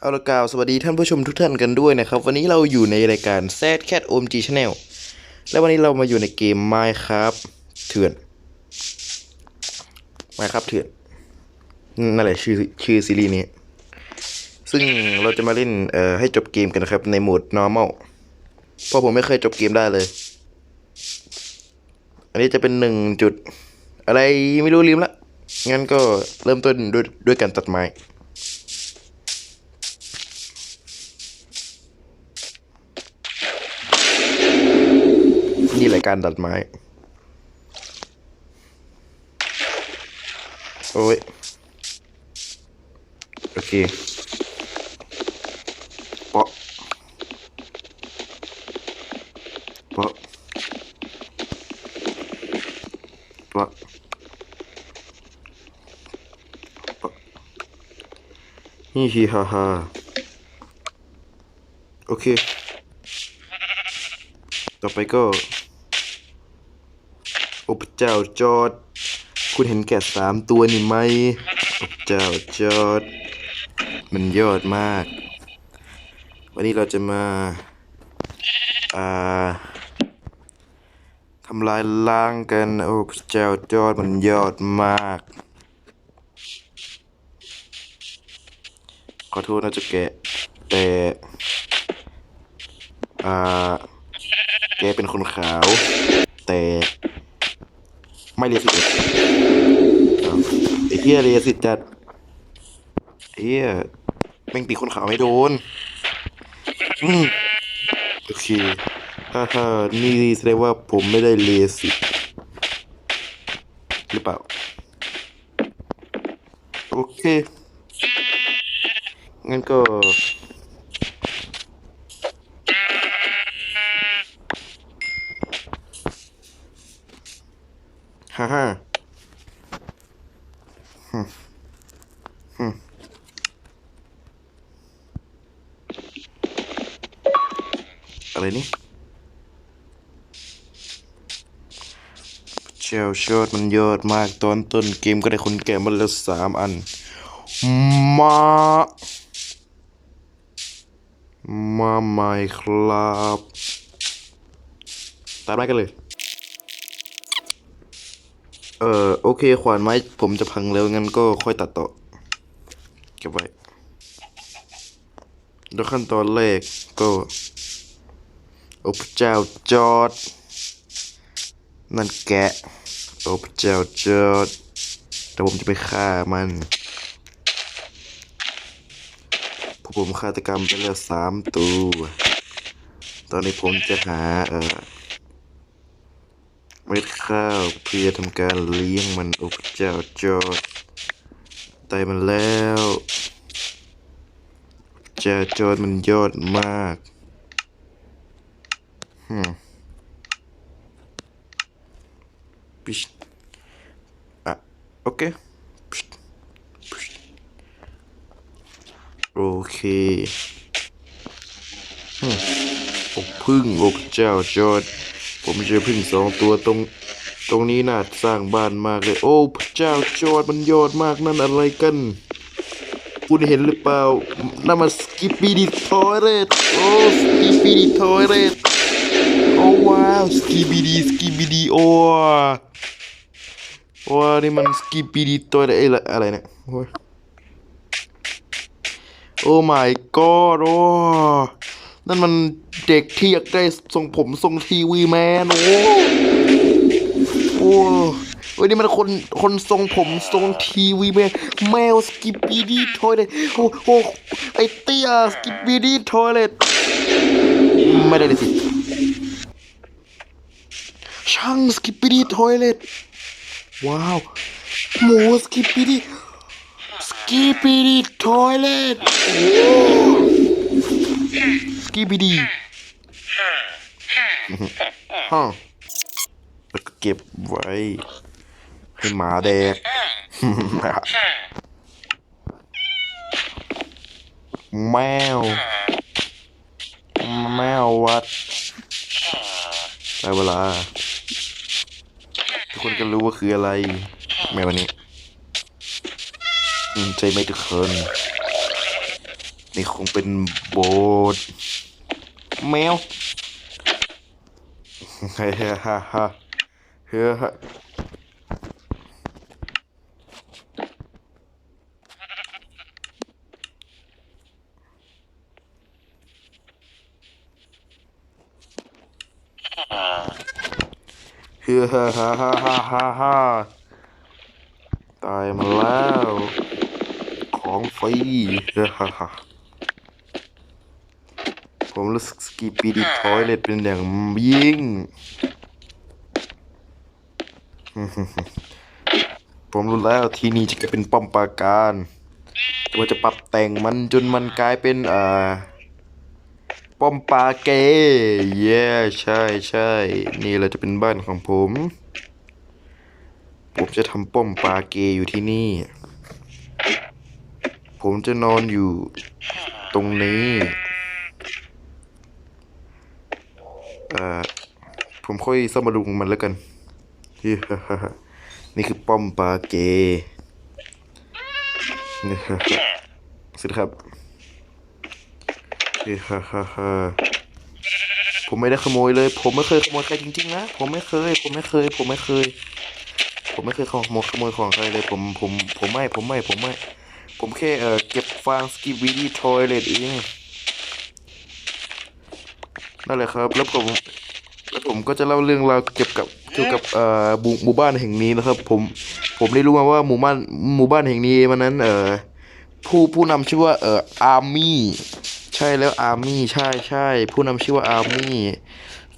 เอาละกาวสวัสดีท่านผู้ชมทุกท่านกันด้วยนะครับ วันนี้เราอยู่ในรายการ z Cat OMG Channel และวันนี้เรามาอยู่ในเกม Minecraft เถื่อน Minecraft เถื่อนนั่นแหละชื่อชื่อซีรีส์นี้ ซึ่งเราจะมาเล่นเอ่อให้จบเกมกันนะครับ ในโหมด normal เพราะผมไม่เคยจบเกมได้เลย อันนี้จะเป็นหนึ่งจุด อะไรไม่รู้ลืมละงั้นก็เริ่มต้นด้วยด้วยการตัดไม้ นี่รายการตัดไม้ โอ้ย โอเคเปาะเปาะเปาะปะฮิฮิฮ่าฮ่าโอเค ต่อไปก็ เจ้าจอด คุณเห็นแกะสามตัวนี่ไหม เจ้าจอด มันยอดมาก วันนี้เราจะมา อ่าทำลายล้างกัน โอ้เจ้าจอด มันยอดมาก ขอโทษนะจะแกะ แต่ อ่า แกเป็นคนขาว แต่ ไม่เรียสิตไอ้เหี้ยเรียสิตจัดไอ้เหี้ยแม่งตีคนขาวไม่โดนอืมโอเคฮ่าฮ่านี่แสดงว่าผมไม่ได้เรียสิตหรือเปล่า โอเคงั้นก็ ฮ่าฮ่าฮึฮึอะไรนี่ เชลชอดมันยอดมากตอนต้นเกมก็ได้คนแก่มาแล้วสามอัน มา มาใหม่ครับตามไปกันเลย เออโอเค ขวานไม้ผมจะพังแล้ว งั้นก็ค่อยตัดต่อ เก็บไว้แล้วขั้นตอนแรกก็โอ้พระเจ้าจอด นั่นแกะ อ้พระเจ้าจอดแต่ผมจะไปฆ่ามันพวกผมฆาตกรรมไปแล้วสามตัว ตอนนี้ผมจะหาเอ่อเม็ดข้าวเพื่อทำการเลี้ยงมันโอ้พระเจ้าจอดตายมันแล้วเจ้าจอดมันยอดมากฮึมปิช เคโอเคโอ้พึ่งโอ้เจ้าจอด ผมเจอพึ่งสองตัวตรง ตรงนี้น่าสร้างบ้านมากเลย โอ้พระเจ้าจอดมันยอดมากนั่นอะไรกัน คุณเห็นหรือเปล่านั่นมันสกิปปี้ดีทอยเลตโอ้สกิปปี้ดีทอยเลตโอ้ว้าวสกิปปี้ดีสกิปปี้ดีโอ้ ว้านี่มันสกิปปี้ดีทอยเลตเอ้ยอะไรเนี่ยโอ้ยโอ้ my god โอ้นั่นมันเด็กที่อยากได้ทรงผมทรงทีวีแมนโอ้โอ้เฮ้ยนี่มันคนคนทรงผมทรงทีวีแมนแมวสกิปปี้ดีทอยเลตโอ้โหไอเตี้ยสกิปปี้ดีทอยเลตไม่ได้เลยสิช่างสกิปปี้ดีทอยเลต ว้าวหมูสกิปปี้ดีสกิปปี้ดีทอยเลตโอ้สกีบีดีฮะแล้วก็เก็บไว้ ให้หมาแดกแมว แมววัดได้เวลา คนก็รู้ว่าคืออะไรแมววันนี้ใจไหม่ทุกคนนี่คงเป็นโบสแมวเฮ้ฮ่าฮ่าฮ่าเฮ้ ฮ่ฮ่าฮ่าฮ่าฮ่าฮ่าฮ่าตายมาแล้ว ของฟรีเฮ้ฮ่าฮ่าผมรู้สึกสกีปีดีทอยเลตเป็นอย่างยิ่ง ผมรู้แล้วที่นี่จะกลายเป็นป้อมปราการว่าจะปรับแต่งมันจนมันกลายเป็นอ่า ป้อมปาเกเย้ใช่ใช่นี่เราจะเป็นบ้านของผม ผมจะทำป้อมปาเกอยู่ที่นี่ ผมจะนอนอยู่ตรงนี้อ่าผมค่อยซ่อมบำรุงมันแล้วกันนี่คือป้อมปาเกนี่ฮ่าฮ่าสุดครับ ฮ่าฮ่าฮ่าผมไม่ได้ขโมยเลย ผมไม่เคยขโมยใครจริงๆนะ ผมไม่เคย ผมไม่เคย ผมไม่เคย ผมไม่เคยขโมยขโมยของใครเลย ผม ผม ผมไม่ ผมไม่ ผมไม่ ผมแค่เออเก็บฟางสกีวีดีทอยเลตเองนั่นแหละครับ แล้วผมแล้วผมก็จะเล่าเรื่องราวเกี่ยวกับเกี่ยวกับเอ่อหมู่หมู่บ้านแห่งนี้นะครับ ผม ผมได้รู้มาว่าหมู่บ้านหมู่บ้านแห่งนี้มันนั้น เอ่อผู้ผู้นำชื่อว่าเอ่ออาร์มี่ ใช่แล้วอาร์มี่ใช่ใช่ผู้นำชื่อว่าอาร์มี่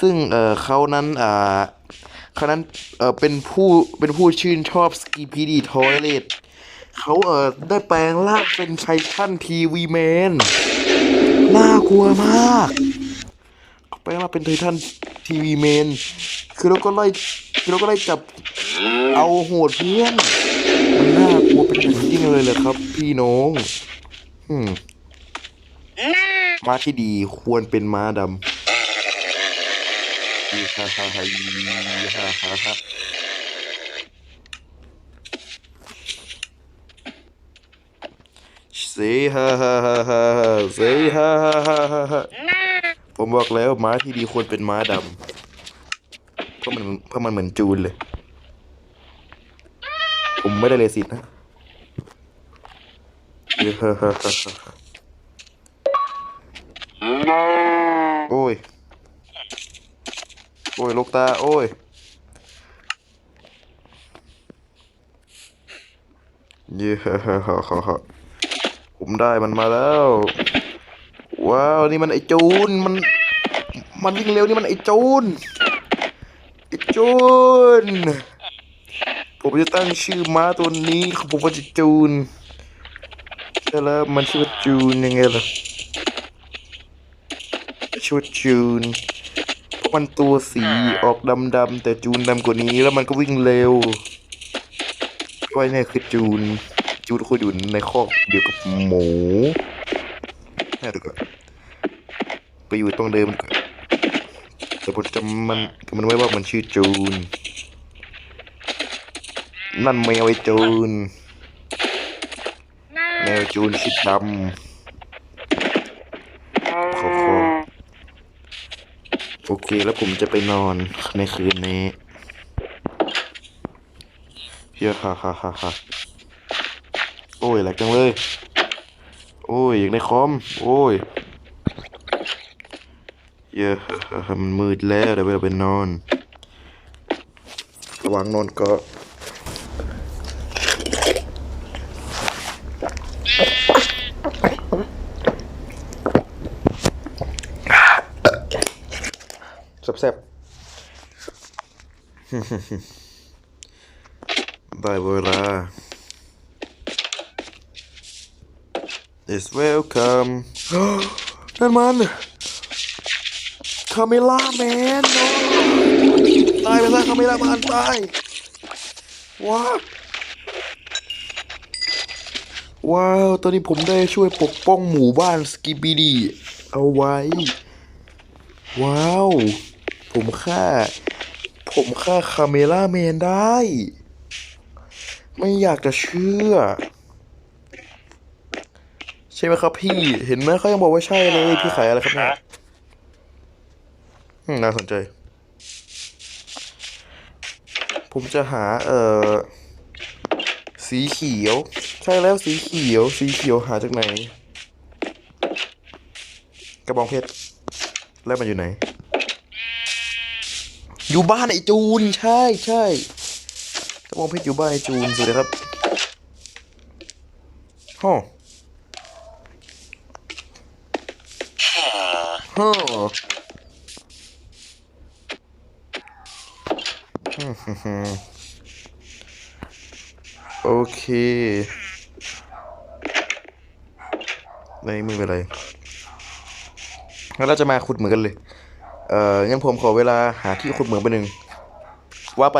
ซึ่งเออเขานั้นอ่าเขานั้นเออเป็นผู้เป็นผู้ชื่นชอบสกีพีดีทอยเลตเขาเออได้แปลงร่างเป็นไททันทีวีแมนน่ากลัวมากไปลงมาเป็นไททันทีวีเมนคือเราก็ไล่คือเราก็ไล่จับเอาโหดเพื่อนมันน่ากลัวเป็นอย่างยิ่งเลยเลยครับ พี่น้อง อืม ม้าที่ดีควรเป็นม้าดำฮ่าฮ่าฮ่าฮ่าฮ่าฮ่าเซฮ่าฮ่าฮ่าฮ่าเซฮ่าฮ่าฮ่าฮ่าฮ่าผมบอกแล้วม้าที่ดีควรเป็นม้าดำเพราะมันเพราะมันเหมือนจูนเลย ผมไม่ได้เลสิตนะเฮ้ฮ่าฮ่าฮ่า โอ้ย โอ้ย ลูกตา โอ้ย เย้ผมได้มันมาแล้ว ว้าว นี่มันไอจูน มัน มันวิ่งเร็วนี่มันไอจูน ไอจูน ผมจะตั้งชื่อม้าตัวนี้ของผมว่าจะจูนใช่แล้วมันชื่อว่าจูนยังไงล่ะ ชื่อว่าจูนเพราะมันตัวสีออกดำๆแต่จูนดำกว่านี้แล้วมันก็วิ่งเร็วก็เนี่ยคือจูน จูนคุยอยู่ในคอกเดียวกับหมูน่าดูก่อนไปอยู่ตรงเดิมดีกว่าแต่ผมจำมันมันไว้ว่ามันชื่อจูน นั่นแมวไอจูน แมวจูนชิดดำขอขอ โอเคแล้วผมจะไปนอนในคืนนี้เฮียฮ่าฮ่าฮ่าฮ่าโอ้ยแหลกจังเลย โอ้ยอยากได้คอม โอ้ยเยอะมันมืดแล้วเดี๋ยวเราไปนอน ระหว่างนอนก็ แซ่บๆได้เวลา is welcome นั่นมันคาเมล่าแมนตายไปซะคาเมล่าแมนตายว้าวว้าว ตอนนี้ผมได้ช่วยปกป้องหมู่บ้านสกิบิดีเอาไว้ ว้าว ผมฆ่า ผมฆ่าคาเมล่าแมนได้ ไม่อยากจะเชื่อ ใช่ไหมครับพี่ เห็นไหมเขายังบอกว่าใช่เลย พี่ขายอะไรครับเนี่ยอืมน่าสนใจ ผมจะหา เอ่อ สีเขียว ใช่แล้วสีเขียว สีเขียวหาจากไหน กระบองเพชร แล้วมันอยู่ไหน อยู่บ้านไอจูน ใช่ใช่กระบองเพชรอยู่บ้านไอจูนสวัสดีครับฮ่อฮ่อโอเคไม่ไม่เป็นไรงั้นเราจะมาขุดเหมืองกันเลย เอ่องั้นผมขอเวลาหาที่ขุดเหมืองไปหนึ่งว่าไป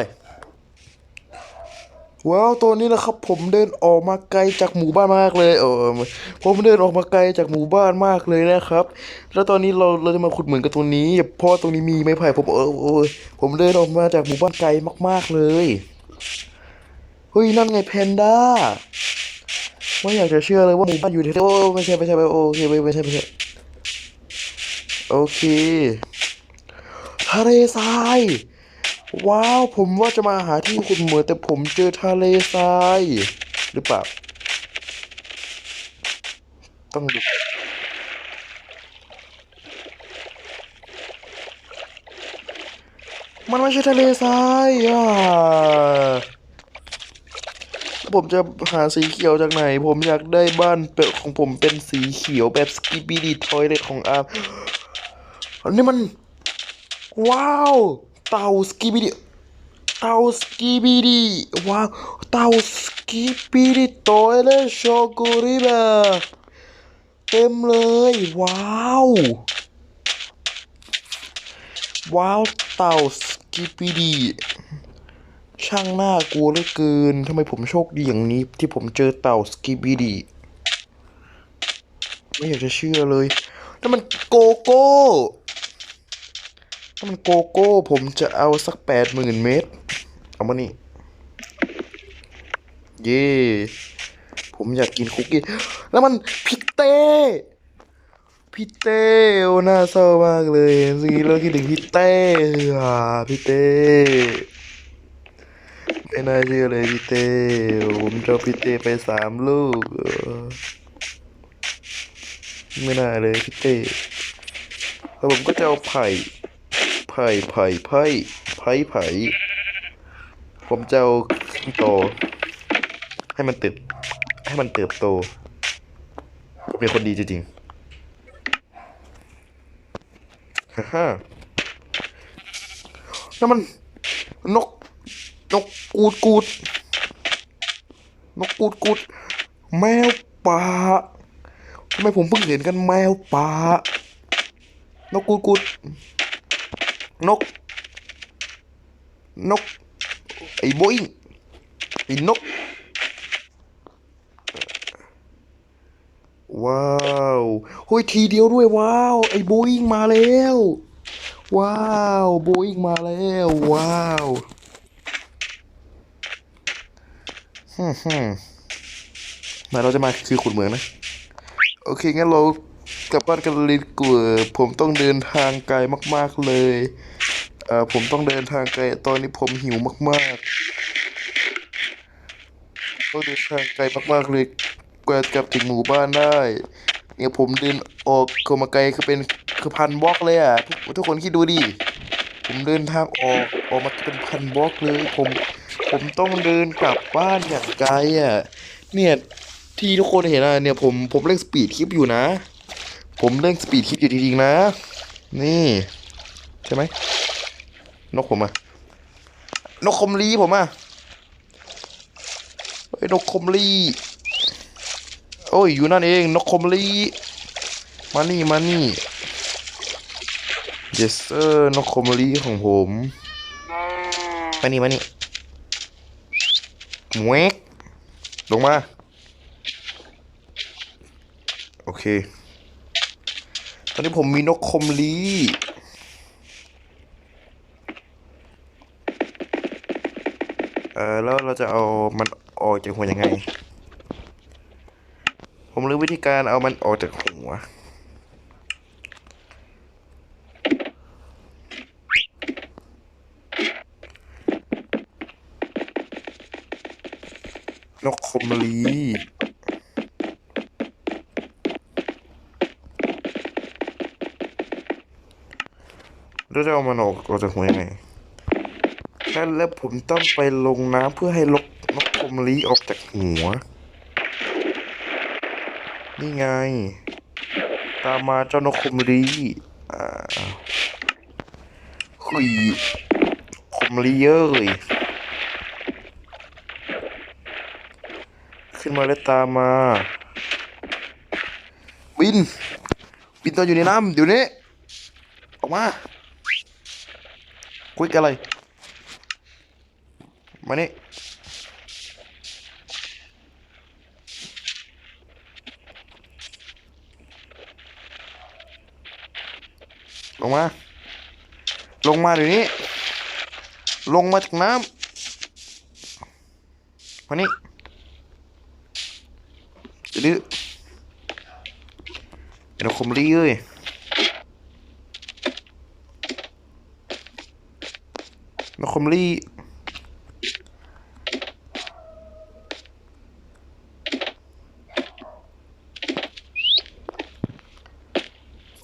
ว้าวตัวนี้นะครับ ผมเดินออกมาไกลจากหมู่บ้านมากเลย เออผมเดินออกมาไกลจากหมู่บ้านมากเลยนะครับ แล้วตอนนี้เราเราจะมาขุดเหมืองกันตรงนี้เพราะตรงนี้มีไม้ไผ่ผมเออเออผมเดินออกมาจากหมู่บ้านไกลมาก ๆเลยเฮ้ยนั่นไงแพนด้าไม่อยากจะเชื่อเลยว่าหมู่บ้านอยู่ที่โอ้ไม่ใช่ไม่ใช่ไม่โอเคไม่ไม่ใช่ไม่ใช่โอเค ทะเลทราย ว้าว ผมว่าจะมาหาที่ขุดเหมืองแต่ผมเจอทะเลทราย หรือเปล่า ต้องดูมันไม่ใช่ทะเลทรายอะแล้วผมจะหาสีเขียวจากไหน ผมอยากได้บ้านเปของผมเป็นสีเขียวแบบสกิป i ดีทอยเลทของอาร์มอันนี้มัน ว้าว เต่าสกิบิดีเต่าสกิบิดีว้าวเต่าสกิบิดีโตยเลยโชกุริบะเต็มเลย ว้าว ว้าวเต่าสกิบิดีช่างน่ากลัวเหลือเกินทำไมผมโชคดีอย่างนี้ ที่ผมเจอเต่าสกิบิดีไม่อยากจะเชื่อเลยนั่นมันโกโก้ ถ้ามันโกโก้ ผมจะเอาสักแปดหมื่นเมตร เอามานี่ เย่ผมอยากกินคุกกี้ แล้วมันพิเต้พิเต้โอ้น่าเศร้ามากเลยสิเราคิดถึงพิเต้อะพิเต้ไม่น่าเชื่อเลยพิเต้ผมจะเอาพิเต้ไปสามลูก ไม่น่าเลยพิเต้แล้วผมก็จะเอาไผ่ ไผ่ไผ่ไผ่ไผ่ไผ่ผมจะเอาขึ้นโต ให้มันติดให้มันเติบโตผมเป็นคนดีจริงๆฮ่าฮ่าแล้วมันนกนกกูดกูดนกกูดกูดแมวป่าทำไมผมเพิ่งเห็นกันแมวป่านกกูดกูด นก นก ไอ้โบอิงไอ้นก ว้าวเฮ้ยทีเดียวด้วยว้าว ไอ้โบอิงมาแล้ว ว้าวโบอิงมาแล้ว ว้าวฮึ่มฮึ่มมาเราจะมาคือขุดเหมืองนะ โอเค งั้นเรา กลับบ้านกันเลยดีกว่าผมต้องเดินทางไกลมากๆเลยเอ่อผมต้องเดินทางไกล ตอนนี้ผมหิวมากๆต้องเดินทางไกลมากๆเลยกว่ากลับถึงหมู่บ้านได้ เนี่ยผมเดินออกเข้ามาไกลคือเป็นคือพันบล็อกเลยอะทุกทุกคนคิดดูดิผมเดินทางออกออกมาเป็นพันบล็อกเลย ผมผมต้องเดินกลับบ้านอย่างไกลอะ เนี่ยที่ทุกคนเห็นอะเนี่ยผมผมเล่นสปีดคลิปอยู่นะ ผมเล่นสปีดคลิปอยู่จริงๆนะ นี่ ใช่ไหม นกผมอะนกคมลีผมอะเฮ้ยนกคมลีโอ้ยอยู่นั่นเอง นกคมลีมานี่มานี่ yes sir นกคมลีของผมมานี่มานี่แหวกลงมา โอเค ตอนนี้ผมมีนกคมลีเออแล้วเราจะเอามันออกจากหัวยังไง ผมรู้วิธีการเอามันออกจากหัวนกคมลี แล้วจะเอามันออกออกจากหัวยังไงแล้วแล้วผมต้องไปลงน้ำเพื่อให้ลกนกคมลีออกจากหัว นี่ไง ตามมาเจ้านกคมลีอ่าคุยคมลีเอ้ยขึ้นมาแล้วตามมา บิน บินตัวอยู่ในน้ำเดี๋ยวนี้ออกมา คุยกันอะไร มานี่ลงมา ลงมาเดี๋ยวนี้ ลงมาจากน้ำมานี่ดื้อเป็นนกคมลีเอ้ย นกคมลี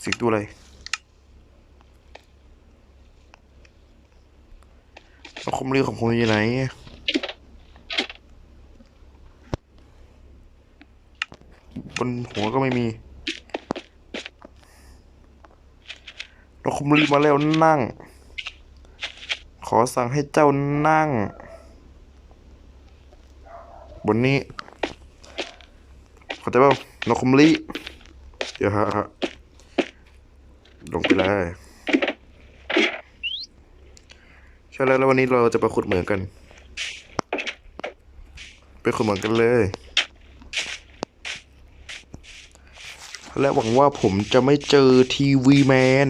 เสียงตัวอะไรนกคมลีของผมอยู่ไหนบนหัวก็ไม่มีนกคมรีมาแล้วนั่ง อสั่งให้เจ้านั่ง บนนี้เข้าใจป่านกคมรีเดี๋ยวฮะลงไปเลยใช่แล้วแล้ววันนี้เราจะไปขุดเหมืองกัน ไปขุดเหมืองกันเลย และหวังว่าผมจะไม่เจอทีวีแมน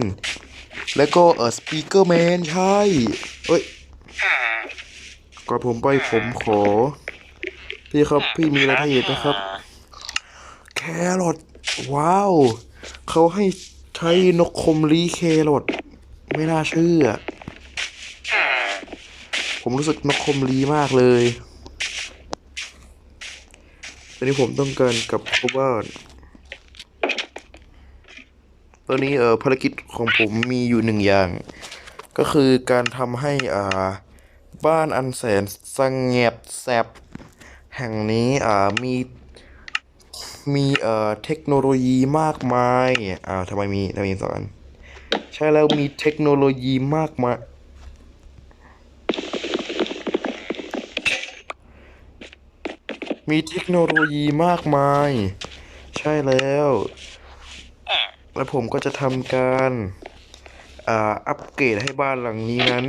และก็เออสปีกเกอร์แมนใช่ เอ้ยก่อนผมไปผมขอ พี่ครับพี่มีอะไรให้เห็นนะครับ แครอทว้าว เขาให้ใช้นกคมลีแครอทไม่น่าเชื่อ ผมรู้สึกนกคมลีมากเลยตอนนี้ผมต้องการกลับเข้าบ้านตอนนี้เอ่อภารกิจของผมมีอยู่หนึ่งอย่าง ก็คือการทำให้อ่าบ้านอันแสนสงเงียบแสบแห่งนี้อ่ามีมีเอ่อเทคโนโลยีมากมายอ่าทำไมมีทำไมมีสอนใช่แล้วมีเทคโนโลยีมากมายมีเทคโนโลยีมากมาย ใช่แล้ว และผมก็จะทำการ อัปเกรดให้บ้านหลังนี้นั้น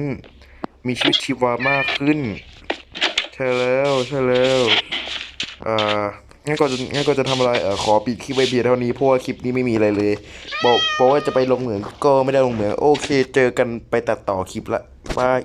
มีชีวิตชีวามากขึ้น ใช่แล้วใช่แล้วอ่างั้นก็จะงั้นก็จะทำอะไรเออขอปิดคลิปไว้เพียงเท่านี้เพราะว่าคลิปนี้ไม่มีอะไรเลยบอกบอกว่าจะไปลงเหมืองก็ไม่ได้ลงเหมืองโอเค เจอกันไปตัดต่อคลิปละบาย